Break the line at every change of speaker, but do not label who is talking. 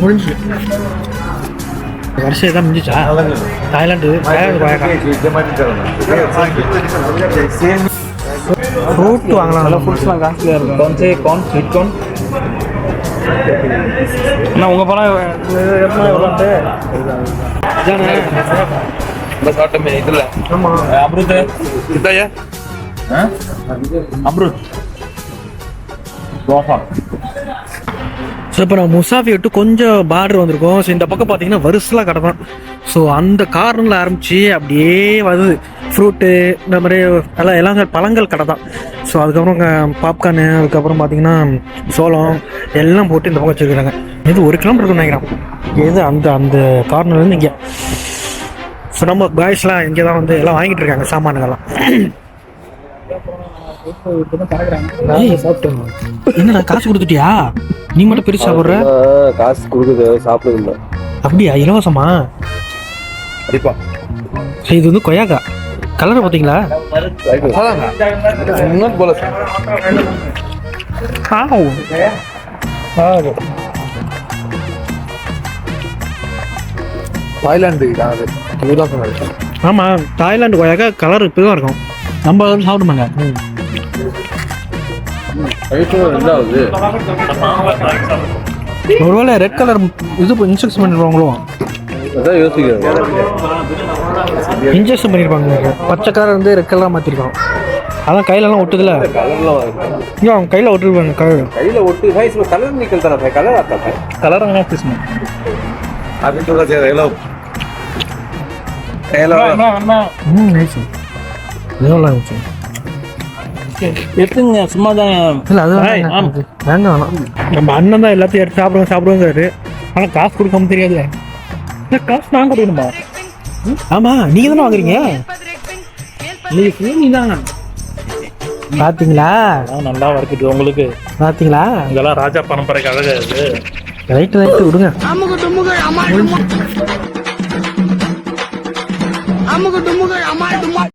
முடிஞ்சு. வருஷம் இதான் முடிஞ்சிச்சா தாய்லாண்டு தாய்லாண்டு ஃப்ரூட் வாங்கலாம். நல்லா ஃப்ரூட்ஸ்லாம் காஸ்ட்லியாக இருக்கும்.
பஞ்சே கான் ஸ்வீட் கான்
அண்ணா உங்கள் பழம் எவ்வளோன்ட்டு
பஸ் ஆட்டமே இதில்.
ஆமாம்
அம்ருத். இதாயா? அம்ருத். தோசா.
ஸோ இப்போ நம்ம முசாஃபி விட்டு கொஞ்சம் பார்டர் வந்திருக்கோம். ஸோ இந்த பக்கம் பார்த்தீங்கன்னா வருசலாக கடை தான் ஸோ அந்த கார்னரில் ஆரம்பித்து அப்படியே வருது. ஃப்ரூட்டு இந்த மாதிரி எல்லாம் எல்லாம் பழங்கள் கடை தான். ஸோ அதுக்கப்புறம் பாப்கார்னு அதுக்கப்புறம் பார்த்தீங்கன்னா சோளம் எல்லாம் போட்டு இந்த பக்கம் வச்சுருக்காங்க இது ஒரு கிலோமீட்டர் இருக்குன்னு நினைக்கிறேன். எது அந்த அந்த கார்னர்லேருந்து இங்கே. ஸோ நம்ம பாய்ஸ்லாம் இங்கே தான் வந்து எல்லாம் வாங்கிட்டு இருக்காங்க சாமான்கள்லாம். என்னடா காசு கொடுத்துட்டியா? நீ மட்டும் பெருசு சாப்பிட்ற
காசு கொடுக்குது சாப்பிடுது
அப்படியா இலவசமா?
கண்டிப்பா.
இது வந்து கொய்யாக்கா. கலரை பார்த்தீங்களா
போல சொன்னது
ஆமாம் தாய்லாந்து கொய்யாக்கா கலர் இப்படி தான் இருக்கும். நம்ம சாப்பிடுமாங்க ஒருவேளை ரெட் கலர் இது இன்ஜெக்ஷன் பண்ணிருப்பாங்களோ?
அதான் யோசிக்கிறேன்
இன்ஜெக்ஷன் பண்ணியிருப்பாங்க பச்சை கலர் வந்து ரெட் கலராக மாற்றிருக்கோம் அதான் எல்லாம் ஒட்டுதுல. இல்லை அவங்க கையில் ஒட்டுருவாங்க கலர்
கையில் ஒட்டு கலர் நிக்கல் தர கலர்
ஆத்தா கலர் அங்கே
ஆஃபீஸ்மா அது சொல்ல ஹலோ ஹலோ
ம் இதெல்லாம் இருந்துச்சு
எடுத்துங்க சும்மா தான்
இல்லை அது. வேண்டாம் வேணாம். நம்ம அண்ணன் தான் எல்லாத்தையும் எடுத்து சாப்பிடுவோம் சாப்பிடுவோங்கிறாரு ஆனால் காசு கொடுக்காம தெரியாது
இந்த காசு நான் கொடுக்கணுமா?
ஆமாம் நீங்கள் தானே வாங்குறீங்க?
நீ ஃபோன் தாங்க
பார்த்தீங்களா
நல்லா இருக்குது உங்களுக்கு.
பார்த்தீங்களா
இதெல்லாம் ராஜா பரம்பரைக்கு அழகா இருக்கு
ரைட்டு ரைட்டு விடுங்க.